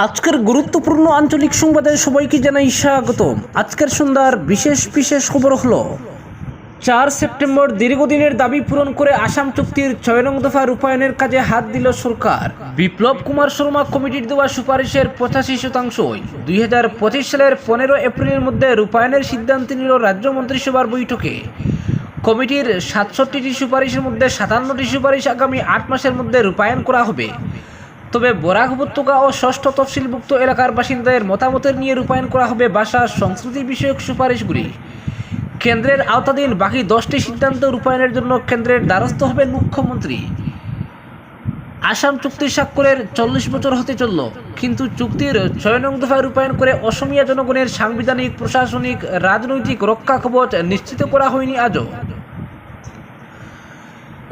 আজকের গুরুত্বপূর্ণ আঞ্চলিক সংবাদে সবাইকে জানাই স্বাগতম। আজকের সন্ধ্যার বিশেষ বিশেষ খবর হলো, চার সেপ্টেম্বর দীর্ঘদিনের দাবি পূরণ করে আসাম চুক্তির ছয় নং দফা রূপায়ণের কাজে হাত দিল সরকার। বিপ্লব কুমার শর্মা কমিটির দেওয়া সুপারিশের পঁচাশি শতাংশই দুই হাজার পঁচিশ সালের পনেরো এপ্রিলের মধ্যে রূপায়ণের সিদ্ধান্ত নিল রাজ্য মন্ত্রিসভার বৈঠকে। কমিটির সাতষট্টিটি সুপারিশের মধ্যে সাতান্নটি সুপারিশ আগামী আট মাসের মধ্যে রূপায়ণ করা হবে। তবে বরাক উপত্যকা ও ষষ্ঠ তফসিলভুক্ত এলাকার বাসিন্দাদের মতামতের নিয়ে রূপায়ণ করা হবে ভাষা সংস্কৃতি বিষয়ক সুপারিশগুলি। কেন্দ্রের আওতাধীন বাকি দশটি সিদ্ধান্ত রূপায়ণের জন্য কেন্দ্রের দ্বারস্থ হবেন মুখ্যমন্ত্রী। আসাম চুক্তি স্বাক্ষরের চল্লিশ বছর হতে চলল, কিন্তু চুক্তির ছয় নং দফায় রূপায়ণ করে অসমিয়া জনগণের সাংবিধানিক, প্রশাসনিক, রাজনৈতিক রক্ষা কবচ নিশ্চিত করা হয়নি আজও।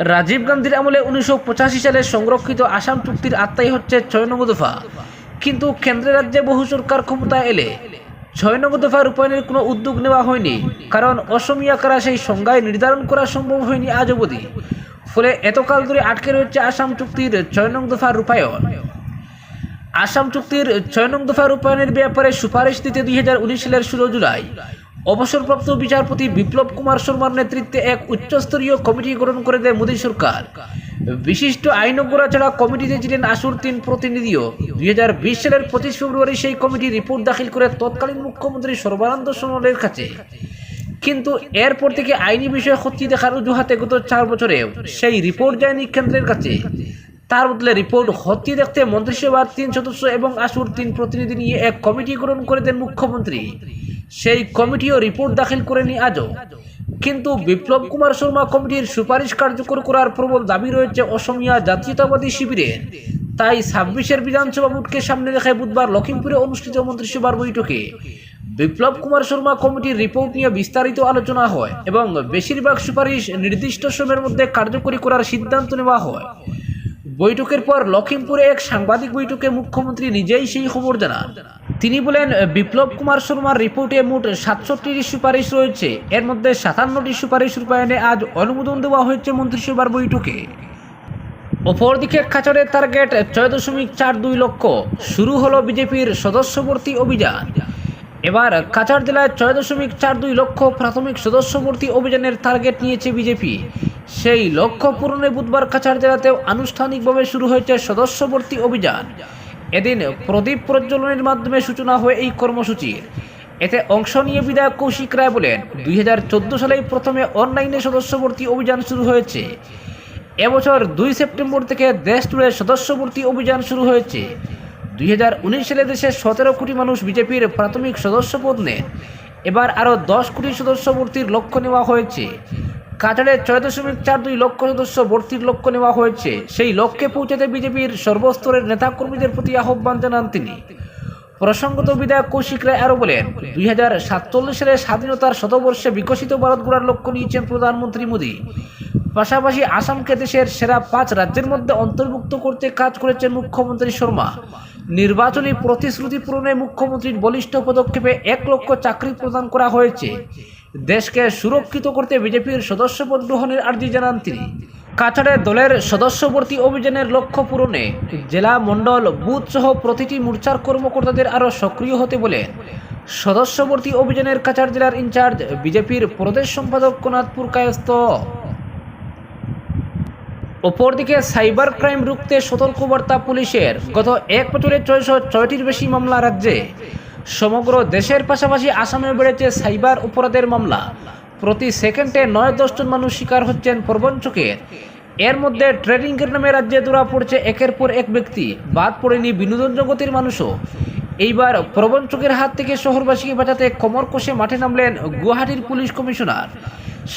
রাজীব গান্ধীর আমলে উনিশশো পঁচাশি সালে সংরক্ষিত আসাম চুক্তির আত্মাই হচ্ছে ছয় নং দফা। কিন্তু কেন্দ্রের রাজ্যে বহু সরকার ক্ষমতা এলে ছয় নং দফা রূপায়ণের কোনো উদ্যোগ নেওয়া হয়নি। কারণ অসমিয়া কারা সেই সংজ্ঞায় নির্ধারণ করা সম্ভব হয়নি আজ অবধি। ফলে এতকাল ধরে আটকে রয়েছে আসাম চুক্তির ছয় নং দফা রূপায়ণ। আসাম চুক্তির ছয় নং দফা রূপায়ণের ব্যাপারে সুপারিশ দিতে দুই হাজার উনিশ সালের ষোলো জুলাই অবসরপ্রাপ্ত বিচারপতি বিপ্লব কুমার শর্মার নেতৃত্বে এক উচ্চস্তরীয় কমিটি গঠন করে দেয় মোদী সরকার। বিশিষ্ট আইনজ্ঞরা ছাড়া কমিটিতে ছিলেন আসুর তিন প্রতিনিধিও। দুই সালের পঁচিশ ফেব্রুয়ারি সেই কমিটি রিপোর্ট দাখিল করে তৎকালীন মুখ্যমন্ত্রী সর্বানন্দ সোনোয়ালের কাছে। কিন্তু এরপর থেকে আইনি বিষয়ে ক্ষতি দেখার অজুহাতে গত চার বছরেও সেই রিপোর্ট যায়নি কেন্দ্রের কাছে। তার বদলে রিপোর্ট হত্যি দেখতে মন্ত্রিসভার তিন সদস্য এবং আসুর তিন প্রতিনিধি নিয়ে এক কমিটি গঠন করে দেন মুখ্যমন্ত্রী। সেই কমিটিও রিপোর্ট দাখিল করেনি আজও। কিন্তু বিপ্লব কুমার শর্মা কমিটির সুপারিশ কার্যকর করার প্রবল দাবি রয়েছে অসমিয়া জাতীয়তাবাদী শিবিরের তাই ছাব্বিশের বিধানসভা ভোটকে সামনে রেখে বুধবার লখিমপুরে অনুষ্ঠিত মন্ত্রিসভার বৈঠকে বিপ্লব কুমার শর্মা কমিটির রিপোর্ট নিয়ে বিস্তারিত আলোচনা হয় এবং বেশিরভাগ সুপারিশ নির্দিষ্ট সময়ের মধ্যে কার্যকরী করার সিদ্ধান্ত নেওয়া হয়। বৈঠকের পর লখিমপুরে এক সাংবাদিক বৈঠকে মুখ্যমন্ত্রী নিজেই সেই খবর জানান। তিনি বলেন, বিপ্লব কুমার শর্মার রিপোর্টে মোট সাতষট্টিটি সুপারিশ রয়েছে। এর মধ্যে সাতান্নটি সুপারিশ রূপায়ণে আজ অনুমোদন দেওয়া হয়েছে মন্ত্রিসভার বৈঠকে। অপরদিকে কাছাড়ের টার্গেট ছয় দশমিক চার দুই লক্ষ। শুরু হলো বিজেপির সদস্যবর্তী অভিযান। এবার কাছাড় জেলায় ছয় দশমিক চার দুই লক্ষ প্রাথমিক সদস্যবর্তী অভিযানের টার্গেট নিয়েছে বিজেপি। সেই লক্ষ্য পূরণে বুধবার কাছাড় জেলাতেও আনুষ্ঠানিকভাবে শুরু হয়েছে সদস্যবর্তী অভিযান। এদিন প্রদীপ প্রজ্বলনের মাধ্যমে সূচনা হয় এই কর্মসূচির। এতে অংশ নিয়ে বিধায়ক কৌশিক রায় বলেন, দুই সালেই প্রথমে অনলাইনে সদস্যবর্তী অভিযান শুরু হয়েছে। এবছর দুই সেপ্টেম্বর থেকে দেশ জুড়ে সদস্যবর্তী অভিযান শুরু হয়েছে। দুই হাজার উনিশ সালে দেশের সতেরো কোটি মানুষ বিজেপির প্রাথমিক সদস্যপদ নেন। এবার আরও দশ কোটি সদস্যবর্তীর লক্ষ্য নেওয়া হয়েছে। কাতারে ছয় দশমিক চার দুই লক্ষ সদস্য ভর্তির লক্ষ্য নেওয়া হয়েছে। সেই লক্ষ্যে পৌঁছাতে বিজেপির সর্বস্তরের নেতাকর্মীদের প্রতি আহ্বান জানান তিনি। প্রসঙ্গত বিধায়ক কৌশিক রায় আরও বলেন, দুই হাজার সাতচল্লিশ সালে স্বাধীনতার শতবর্ষে বিকশিত ভারত গড়ার লক্ষ্য নিয়েছেন প্রধানমন্ত্রী মোদী। পাশাপাশি আসামকে দেশের সেরা পাঁচ রাজ্যের মধ্যে অন্তর্ভুক্ত করতে কাজ করেছেন মুখ্যমন্ত্রী শর্মা। নির্বাচনী প্রতিশ্রুতি পূরণে মুখ্যমন্ত্রীর বলিষ্ঠ পদক্ষেপে এক লক্ষ চাকরি প্রদান করা হয়েছে। দেশকে সুরক্ষিত করতে বিজেপির সদস্যপদ গ্রহণের আর্জি জানান তিনি। কাছাড়ে দলের সদস্যবর্তী অভিযানের লক্ষ্য পূরণে জেলা মণ্ডল, বুথ সহ প্রতিটি মোর্চার কর্মকর্তাদের আরও সক্রিয় হতে বলে সদস্যবর্তী অভিযানের কাছাড় জেলার ইনচার্জ বিজেপির প্রদেশ সম্পাদক কোনাথপুর কায়স্থ। অপরদিকে সাইবার ক্রাইম রুখতে সতর্কবার্তা পুলিশের, গত এক বছরে ছয়শো ছয়টির বেশি মামলা রাজ্যে। সমগ্র দেশের পাশাপাশি আসামে বেড়েছে সাইবার অপরাধের মামলা। প্রতি সেকেন্ডে নয় দশজন মানুষ শিকার হচ্ছেন প্রবঞ্চকের এর মধ্যে ট্রেডিংয়ের নামে রাজ্যে ধরা পড়ছে একের পর এক ব্যক্তি। বাদ পড়েনি বিনোদন জগতের মানুষও। এইবার প্রবঞ্চকের হাত থেকে শহরবাসীকে বাঁচাতে কোমর কষে মাঠে নামলেন গুয়াহাটির পুলিশ কমিশনার।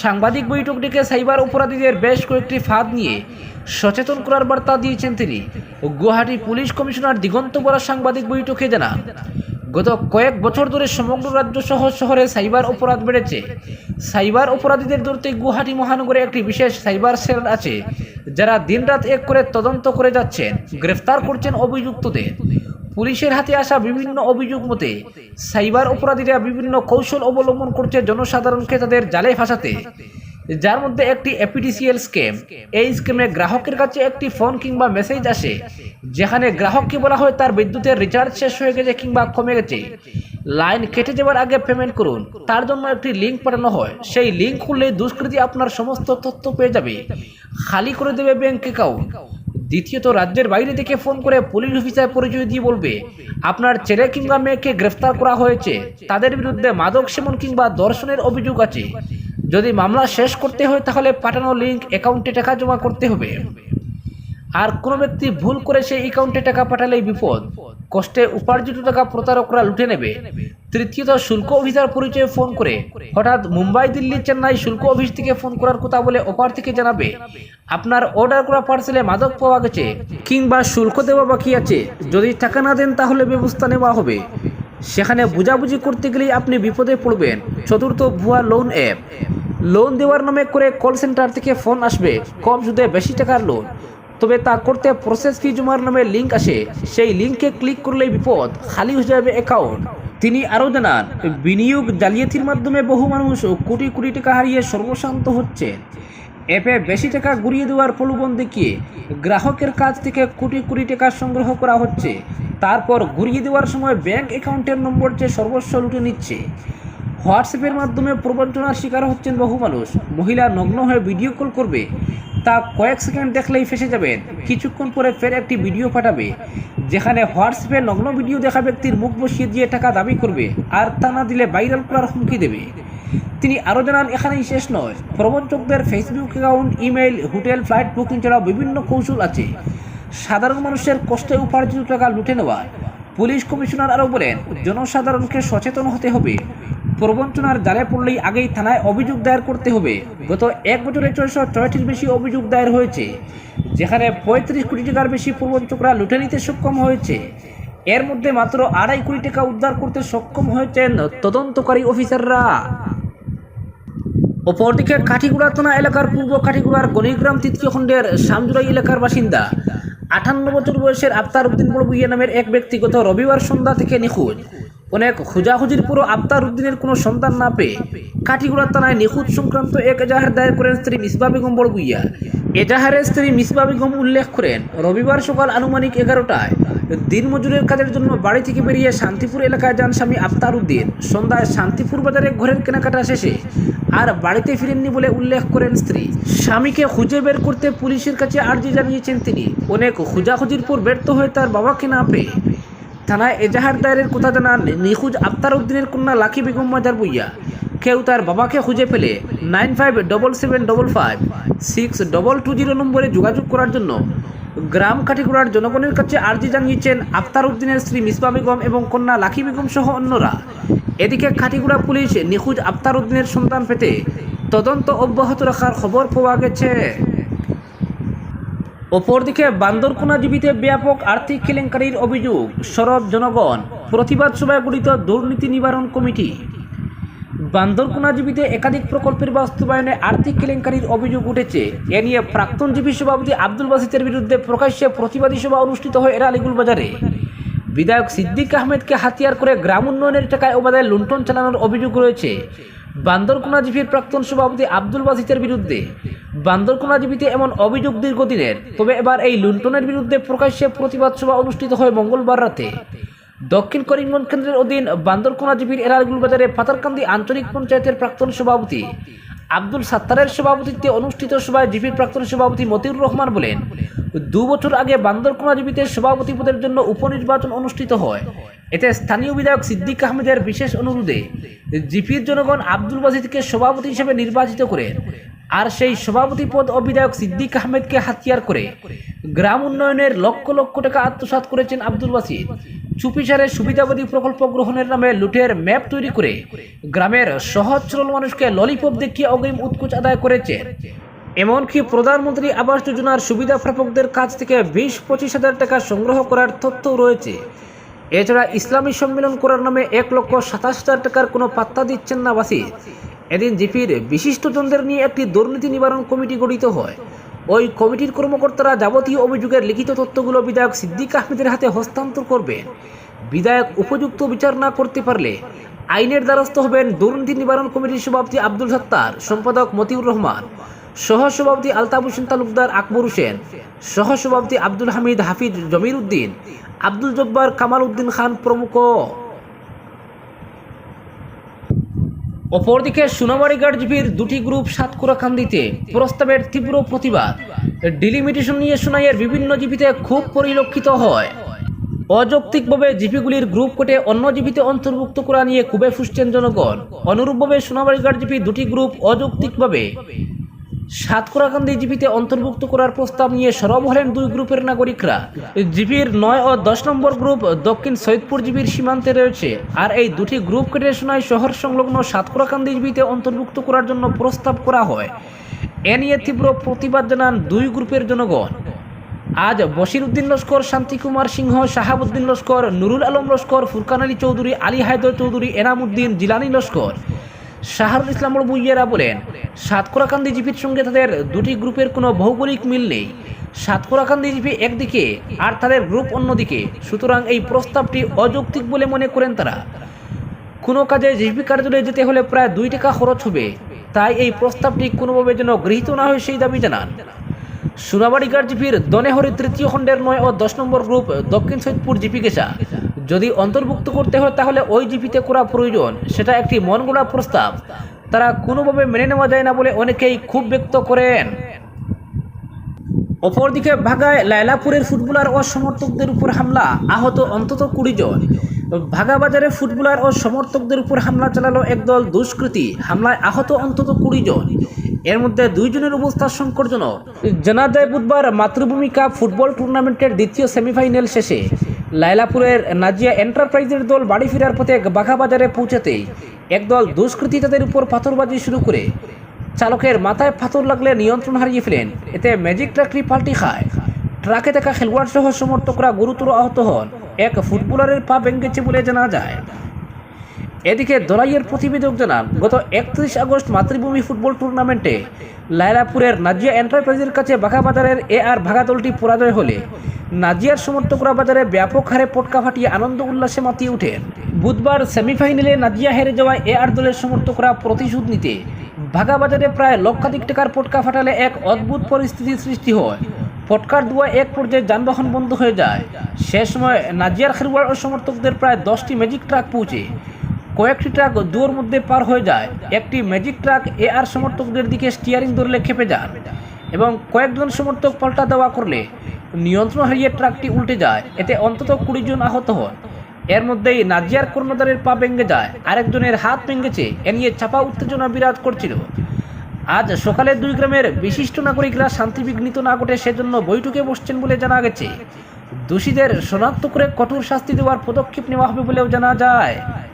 সাংবাদিক বৈঠক ডেকে সাইবার অপরাধীদের বেশ কয়েকটি ফাঁদ নিয়ে সচেতন করার বার্তা দিয়েছেন তিনি। গুয়াহাটি পুলিশ কমিশনার দিগন্ত বরা সাংবাদিক বৈঠকে জানান গত কয়েক বছর ধরে সমগ্র রাজ্য সহ শহরে সাইবার অপরাধ বেড়েছে। সাইবার অপরাধীদের ধরতে গুয়াহাটি মহানগরে একটি বিশেষ সাইবার সেল আছে, যারা দিনরাত এক করে তদন্ত করে যাচ্ছেন, গ্রেফতার করছেন অভিযুক্তদের। পুলিশের হাতে আসা বিভিন্ন অভিযোগ মতে, সাইবার অপরাধীরা বিভিন্ন কৌশল অবলম্বন করছে জনসাধারণকে তাদের জালে ফাঁসাতে। যার মধ্যে একটি এপিডিসিএল স্ক্যাম এই স্ক্যামে গ্রাহকের কাছে একটি ফোন কিংবা মেসেজ আসে, যেখানে গ্রাহককে বলা হয় তার বিদ্যুতের রিচার্জ শেষ হয়ে গেছে কিংবা কমে গেছে। লাইন কেটে যাওয়ার আগে পেমেন্ট করুন। তার জন্য একটি লিঙ্ক পাঠানো হয়। সেই লিঙ্ক খুললে দুষ্কৃতী আপনার সমস্ত তথ্য পেয়ে যাবে। খালি করে দেবে ব্যাংক অ্যাকাউন্ট দ্বিতীয়ত, রাজ্যের বাইরে থেকে ফোন করে পুলিশ অফিসার পরিচয় দিয়ে বলবে, আপনার ছেলে কিংবা মেয়েকে গ্রেফতার করা হয়েছে। তাদের বিরুদ্ধে মাদক সেবন কিংবা দর্শনের অভিযোগ আছে। যদি মামলা শেষ করতে হয়, তাহলে পাঠানো লিঙ্ক অ্যাকাউন্টে টাকা জমা করতে হবে। আর কোনো ব্যক্তি ভুল করে সেই অ্যাকাউন্টে টাকা পাঠালেই বিপদ। কষ্টে উপার্জিত টাকা প্রতারকরা লুটে নেবে। তৃতীয়ত, শুল্ক অফিসার পরিচয়ে ফোন করে। হঠাৎ মুম্বাই, দিল্লি, চেন্নাই শুল্ক অফিস থেকে ফোন করার কথা বলে ওপার থেকে জানাবে, আপনার অর্ডার করা পার্সেলে মাদক পাওয়া গেছে কিংবা শুল্ক দেওয়া বাকি আছে। যদি টাকা না দেন, তাহলে ব্যবস্থা নেওয়া হবে। সেখানে বুঝাবুঝি করতে গেলেই আপনি বিপদে পড়বেন। চতুর্থ, ভুয়া লোন অ্যাপ লোন দেওয়ার নামে করে কল সেন্টার থেকে ফোন আসবে। কম সুদে বেশি টাকার লোন তবে তা করতে প্রসেস ফি জমার নামে লিঙ্ক আসে। সেই লিঙ্কে ক্লিক করলেই বিপদ, খালি হয়ে যাবে অ্যাকাউন্ট তিনি আরও জানান, বিনিয়োগ জালিয়াতির মাধ্যমে বহু মানুষ কোটি কোটি টাকা হারিয়ে সর্বশান্ত হচ্ছেন। অ্যাপে বেশি টাকা ঘুরিয়ে দেওয়ার প্রলোভন দেখিয়ে গ্রাহকের কাছ থেকে কোটি কোটি টাকা সংগ্রহ করা হচ্ছে। তারপর ঘুরিয়ে দেওয়ার সময় ব্যাংক অ্যাকাউন্টের নম্বর যে সর্বস্ব লুটে নিচ্ছে। হোয়াটসঅ্যাপের মাধ্যমে প্রবঞ্চনার শিকার হচ্ছেন বহু মানুষ। মহিলা নগ্ন হয়ে ভিডিও কল করবে। তা কয়েক সেকেন্ড দেখলেই ফেসে যাবেন। কিছুক্ষণ পরে ফের একটি ভিডিও পাঠাবে, যেখানে হোয়াটসঅ্যাপে নগ্ন ভিডিও দেখা ব্যক্তির মুখ বসিয়ে দিয়ে টাকা দাবি করবে আর তা না দিলে ভাইরাল করার হুমকি দেবে। তিনি আরও জানান, এখানেই শেষ নয়। প্রবঞ্চকদের Facebook account email hotel flight booking ছাড়াও বিভিন্ন কৌশল আছে। সাধারণ মানুষের কষ্টে উপার্জিত টাকা লুটে নেওয়া। পুলিশ কমিশনার আরও বলেন, জনসাধারণকে সচেতন হতে হবে। প্রবঞ্চনার জালে পড়লেই আগেই থানায় অভিযোগ দায়ের করতে হবে। গত এক বছরে ছয়শো ছয়টির বেশি অভিযোগ দায়ের হয়েছে, যেখানে পঁয়ত্রিশ কোটি টাকার বেশি প্রবঞ্চকরা লুটে নিতে সক্ষম হয়েছে। এর মধ্যে মাত্র আড়াই কোটি টাকা উদ্ধার করতে সক্ষম হয়েছেন তদন্তকারী অফিসাররা। অপরদিকে কাঠিগুড়া থানা এলাকার পূর্ব কাঠিগুড়ার গণিগ্রাম তৃতীয় খণ্ডের শামজুরাই এলাকার বাসিন্দা আটান্ন বছর বয়সের আফতার উদ্দিন বড়বুইয়া নামের এক ব্যক্তিগত রবিবার সন্ধ্যা থেকে নিখোঁজ। অনেক খোঁজাখুঁজির পুরো আফতার উদ্দিনের কোনো সন্তান না পেয়ে কাঠিগুড়া থানায় নিখোঁজ সংক্রান্ত এক এজাহার দায়ের করেন স্ত্রী মিসবা বেগম বড়গুইয়া। এজাহারের স্ত্রী মিসবা বেগম উল্লেখ করেন, রবিবার সকাল আনুমানিক এগারোটায় দিনমজুরের কাজের জন্য বাড়ি থেকে বেরিয়ে শান্তিপুর এলাকায় যান স্বামী আফতার উদ্দিন সন্ধ্যায় শান্তিপুর বাজারে ঘরের কেনাকাটা শেষে আর বাড়িতে ফিরেননি বলে উল্লেখ করেন স্ত্রী। স্বামীকে খুঁজে বের করতে পুলিশের কাছে আর্জি জানিয়েছেন তিনি। অনেক খোঁজাখুঁজির পর ব্যর্থ হয়ে তার বাবাকে না পেয়ে থানায় এজাহার দায়েরের কথা জানান নিখোঁজ আফতার উদ্দিনের কন্যা লাখি বেগম মাজার বইয়া কেউ তার বাবাকে খুঁজে পেলে nine five double seven double five, six double two zero নম্বরে যোগাযোগ করার জন্য গ্রাম কাঠিগুড়ার জনগণের কাছে আর্জি জানিয়েছেন আফতার উদ্দিনের স্ত্রী মিসবা বেগম এবং কন্যা লাখি বেগম সহ অন্যরা। এদিকে কাঠিগুড়া পুলিশ নিখোঁজ আফতার উদ্দিনের সন্তান পেতে তদন্ত অব্যাহত রাখার খবর পাওয়া গেছে। অপরদিকে বান্দরকোনা জীবিতে ব্যাপক আর্থিক কেলেঙ্কারির অভিযোগ, সরব জনগণ, প্রতিবাদ সভায় গঠিত দুর্নীতি নিবারণ কমিটি। বান্দরকোনা জীবিতে একাধিক প্রকল্পের বাস্তবায়নে আর্থিক কেলেঙ্কারির অভিযোগ উঠেছে। এ নিয়ে প্রাক্তন জিপি সভাপতি আব্দুল বাসিতের বিরুদ্ধে প্রকাশ্যে প্রতিবাদী সভা অনুষ্ঠিত হয় এরা আলিগুল বাজারে। বিধায়ক সিদ্দিক আহমেদকে হাতিয়ার করে গ্রাম উন্নয়নের টাকায় ওবাদায় লুণ্ঠন চালানোর অভিযোগ রয়েছে। বান্দরকোনা জিপির প্রাক্তন সভাপতি আব্দুল বাসিতের বিরুদ্ধে বান্দরকোনা জিপিতে এমন অভিযোগ দীর্ঘদিনের। তবে এবার এই লুণ্ঠনের বিরুদ্ধে প্রকাশ্যে প্রতিবাদ সভা অনুষ্ঠিত হয় মঙ্গলবার রাতে। দক্ষিণ করিমগঞ্জ কেন্দ্রের অধীন বান্দরকোনা জিপির এরারগুল বাজারে পাতারকান্দি আঞ্চলিক পঞ্চায়েতের প্রাক্তন সভাপতি আব্দুল সাত্তারের সভাপতিত্বে অনুষ্ঠিত সভায় জিপির প্রাক্তন সভাপতি মতিউর রহমান বলেন, দু বছর আগে বান্দরকোনা জিপিতে সভাপতি পদের জন্য উপনির্বাচন অনুষ্ঠিত হয়। এতে স্থানীয় বিধায়ক সিদ্দিক আহমেদের বিশেষ অনুরোধে জিপির জনগণ আব্দুল বাজিদকে সভাপতি হিসেবে নির্বাচিত করেন আর সেই সভাপতি পদ ও বিধায়ক সিদ্দিক আহমেদকে হাতিয়ার করে গ্রাম উন্নয়নের লক্ষ লক্ষ টাকা আত্মসাৎ করেছেন আব্দুল বাসিদ। চুপিসারে সুবিধাবাদী প্রকল্প গ্রহণের নামে লুটের ম্যাপ তৈরি করে গ্রামের সহজ সরল মানুষকে ললিপপ দেখিয়ে অগ্রিম উৎকোচ আদায় করেছে। এমনকি প্রধানমন্ত্রী আবাস যোজনার সুবিধা প্রাপকদের কাছ থেকে বিশ পঁচিশ হাজার টাকা সংগ্রহ করার তথ্য রয়েছে। এছাড়া ইসলামী সম্মেলন করার নামে এক লক্ষ সাতাশ হাজার টাকার কোনো পাত্তা দিচ্ছেন না বাসির এদিন জিপির বিশিষ্টজনদের নিয়ে একটি দুর্নীতি নিবারণ কমিটি গঠিত হয়। ওই কমিটির কর্মকর্তারা যাবতীয় অভিযোগের লিখিত তথ্যগুলো বিধায়ক সিদ্দিক আহমেদের হাতে হস্তান্তর করবেন। বিধায়ক উপযুক্ত বিচার না করতে পারলে আইনের দ্বারস্থ হবেন দুর্নীতি নিবারণ কমিটির সভাপতি আব্দুল সত্তার, সম্পাদক মতিউর রহমান সহ সভাপতি আলতাফ হোসেন তালুকদার আকবর হোসেন সহ সভাপতি আব্দুল হামিদ হাফিজ জমির উদ্দিন, আব্দুল জব্বার কামাল উদ্দিন খান প্রমুখ। অপরদিকে সোনামারিঘাট জিপির দুটি গ্রুপ সাতকুরাকান্দিতে প্রস্তাবের তীব্র প্রতিবাদ। ডিলিমিটেশন নিয়ে সোনাইয়ের বিভিন্ন জীবিতে খুব পরিলক্ষিত হয়। অযৌক্তিকভাবে জিপিগুলির গ্রুপ কোটে অন্য জিপিতে অন্তর্ভুক্ত করা নিয়ে খুবই ফুসছেন জনগণ। অনুরূপভাবে সোনাবাড়ি জিপি দুটি গ্রুপ অযৌক্তিকভাবে সাতকরাকান্দি জিপিতে অন্তর্ভুক্ত করার প্রস্তাব নিয়ে সরব হলেন দুই গ্রুপের নাগরিকরা। জিপির নয় ও দশ নম্বর গ্রুপ দক্ষিণ সৈয়দপুর জিপির সীমান্তে রয়েছে। আর এই দুটি গ্রুপ কেটে শোনায় শহর সংলগ্ন সাতকরাকান্দি জিপিতে অন্তর্ভুক্ত করার জন্য প্রস্তাব করা হয়। এ নিয়ে তীব্র প্রতিবাদ জানান দুই গ্রুপের জনগণ। আজ বশির উদ্দিন লস্কর, শান্তিকুমার সিংহ, শাহাবুদ্দিন লস্কর, নুরুল আলম লস্কর, ফুরকান আলী চৌধুরী, আলী হায়দর চৌধুরী, এনামুদ্দিন জিলানি লস্কর। শাহরুল ইসলাম বুইয়েরা বলেন সাতকরাকান্দি জিপির সঙ্গে তাদের দুটি গ্রুপের কোনো ভৌগোলিক মিল নেই। সাতকোরাকান্দি জিপি একদিকে আর তাদের গ্রুপ অন্যদিকে। সুতরাং এই প্রস্তাবটি অযৌক্তিক বলে মনে করেন তারা। কোনো কাজে জিপি কার্যালয়ে যেতে হলে প্রায় দুই টাকা খরচ হবে। তাই এই প্রস্তাবটি কোনোভাবে যেন গৃহীত না হয় সেই দাবি জানান। সুনাবাড়িঘাট জিপির দনেহরি তৃতীয় খণ্ডের নয় ও দশ নম্বর গ্রুপ দক্ষিণ সৈয়দপুর জিপি গেছা। যদি অন্তর্ভুক্ত করতে হয় তাহলে ওই জিপিতে করা প্রয়োজন, সেটা একটি মন প্রস্তাব। তারা কোনোভাবে মেনে নেওয়া যায় না বলে অনেকেই খুব ব্যক্ত করেন। অপরদিকে ভাগায় লায়লাপুরের ফুটবলার ও সমর্থকদের উপর হামলা, আহত অন্তত কুড়ি জন। ভাগা বাজারে ফুটবলার ও সমর্থকদের উপর হামলা চালালো একদল দুষ্কৃতী, হামলায় আহত অন্তত কুড়ি জন। এর মধ্যে দুইজনের অবস্থা সংকটজনক। জানা যায়, বুধবার মাতৃভূমিকা ফুটবল টুর্নামেন্টের দ্বিতীয় সেমিফাইনাল শেষে লায়লাপুরের নাজিয়া এন্টারপ্রাইজের দল বাড়ি ফেরার পথে বাঘা বাজারে পৌঁছাতেই একদল দুষ্কৃতী তাদের উপর পাথরবাজি শুরু করে। চালকের মাথায় পাথর লাগলে নিয়ন্ত্রণ হারিয়ে ফেলেন। এতে ম্যাজিক ট্রাকটি পাল্টি খায়। ট্রাকে থাকা খেলোয়াড় সহ সমর্থকরা গুরুতর আহত হন। এক ফুটবলারের পা ভেঙেছে বলে জানা যায়। এদিকে দলাইয়ের প্রতিবেদক জানান, গত একত্রিশ আগস্ট মাতৃভূমি ফুটবল টুর্নামেন্টে লায়লাপুরের নাজিয়া এন্টারপ্রাইজের কাছে বাঘাবাজারের এ আর ভাগা দলটি পরাজয় হলে নাজিয়ার সমর্থকরা বাজারে ব্যাপক হারে পটকা ফাটিয়ে আনন্দ উল্লাসে মাতিয়ে ওঠেন। বুধবার সেমিফাইনালে নাজিয়া হেরে যাওয়া এ আর দলের সমর্থকরা প্রতিশোধ নিতে ভাগাবাজারে প্রায় লক্ষাধিক টাকার পটকা ফাটালে এক অদ্ভুত পরিস্থিতির সৃষ্টি হয়। পটকার দুয়া এক পর্যায়ে যানবাহন বন্ধ হয়ে যায়। সে সময় নাজিয়ার খেলোয়াড় ও সমর্থকদের প্রায় দশটি ম্যাজিক ট্রাক পৌঁছে। কয়েকটি ট্রাক দুয়োর মধ্যে পার হয়ে যায়। একটি ম্যাজিক ট্রাক এ আর সমর্থকদের দিকে স্টিয়ারিং ধরলে খেপে যান এবং কয়েকজন সমর্থক পাল্টা দেওয়া করলে নিয়ন্ত্রণ হারিয়ে ট্রাকটি উল্টে যায়। এতে অন্তত কুড়ি জন আহত হন। এর মধ্যেই নাজিয়ার কর্ণধারের পা ভেঙে যায়। আরেকজনের হাত ভেঙেছে। এ নিয়ে চাপা উত্তেজনা বিরাজ করছিল। আজ সকালে দুই গ্রামের বিশিষ্ট নাগরিকরা শান্তি বিঘ্নিত না ঘটে সেজন্য বৈঠকে বসছেন বলে জানা গেছে। দোষীদের শনাক্ত করে কঠোর শাস্তি দেওয়ার পদক্ষেপ নেওয়া হবে বলেও জানা যায়।